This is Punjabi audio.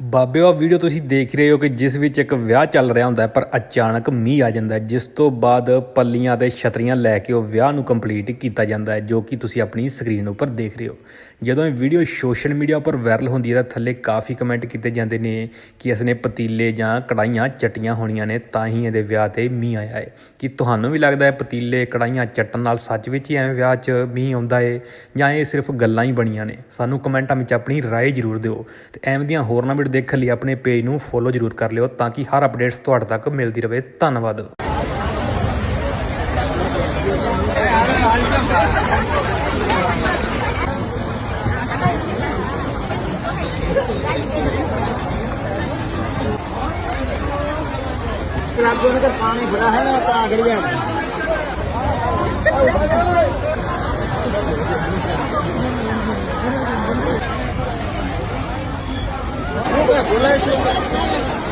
ਬਾਬਿਓ ਆ ਵੀਡੀਓ ਤੁਸੀਂ ਦੇਖ ਰਹੇ ਹੋ ਕਿ ਜਿਸ ਵਿੱਚ ਇੱਕ ਵਿਆਹ ਚੱਲ ਰਿਹਾ ਹੁੰਦਾ ਪਰ ਅਚਾਨਕ ਮੀਂਹ ਆ ਜਾਂਦਾ ਜਿਸ ਤੋਂ ਬਾਅਦ ਪੱਲੀਆਂ ਤੇ ਛਤਰੀਆਂ ਲੈ ਕੇ ਉਹ ਵਿਆਹ ਨੂੰ ਕੰਪਲੀਟ ਕੀਤਾ ਜਾਂਦਾ ਹੈ, ਜੋ ਕਿ ਤੁਸੀਂ ਆਪਣੀ ਸਕਰੀਨ ਉੱਪਰ ਦੇਖ ਰਹੇ ਹੋ। ਜਦੋਂ ਇਹ ਵੀਡੀਓ ਸੋਸ਼ਲ ਮੀਡੀਆ ਉੱਪਰ ਵਾਇਰਲ ਹੁੰਦੀ ਹੈ, ਤਾਂ ਥੱਲੇ ਕਾਫੀ ਕਮੈਂਟ ਕੀਤੇ ਜਾਂਦੇ ਨੇ ਕਿ ਇਸਨੇ ਪਤੀਲੇ ਜਾਂ ਕੜਾਈਆਂ ਚਟੀਆਂ ਹੋਣੀਆਂ ਨੇ, ਤਾਂ ਹੀ ਇਹਦੇ ਵਿਆਹ ਤੇ ਮੀਂਹ ਆਇਆ ਹੈ। ਕਿ ਤੁਹਾਨੂੰ ਵੀ ਲੱਗਦਾ ਹੈ, ਪਤੀਲੇ ਕੜਾਈਆਂ ਚੱਟਣ ਨਾਲ ਸੱਚ ਵਿੱਚ ਹੀ ਐਵੇਂ ਵਿਆਹ 'ਚ ਮੀਂਹ ਆਉਂਦਾ ਹੈ ਜਾਂ ਇਹ ਸਿਰਫ ਗੱਲਾਂ ਹੀ ਬਣੀਆਂ ਨੇ? ਸਾਨੂੰ ਕਮੈਂਟਾਂ ਵਿੱਚ ਆਪਣੀ ਰਾਏ ਜ਼ਰੂਰ ਦਿਓ ਤੇ ਐਵੇਂ ਦੀਆਂ ਹੋਰ ਨਾ ਵੀਡੀਓ ਦੇਖਣ ਲਈ ਆਪਣੇ ਪੇਜ ਨੂੰ ਫੋਲੋ ਜ਼ਰੂਰ ਕਰ ਲਿਓ ਤਾਂ ਕਿ ਹਰ ਅਪਡੇਟਸ ਤੁਹਾਡੇ ਤੱਕ ਮਿਲਦੀ ਰਹੇ ਧੰਨਵਾਦ क्लब के अंदर पानी भरा है ना तो Hola, hola,